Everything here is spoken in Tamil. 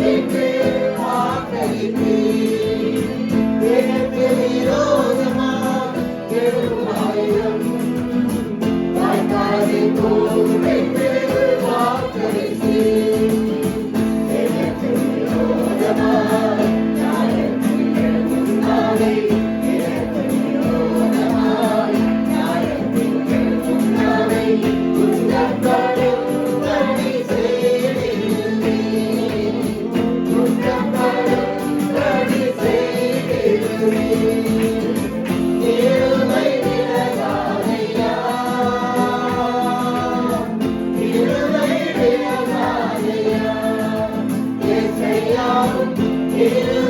Thank you. you.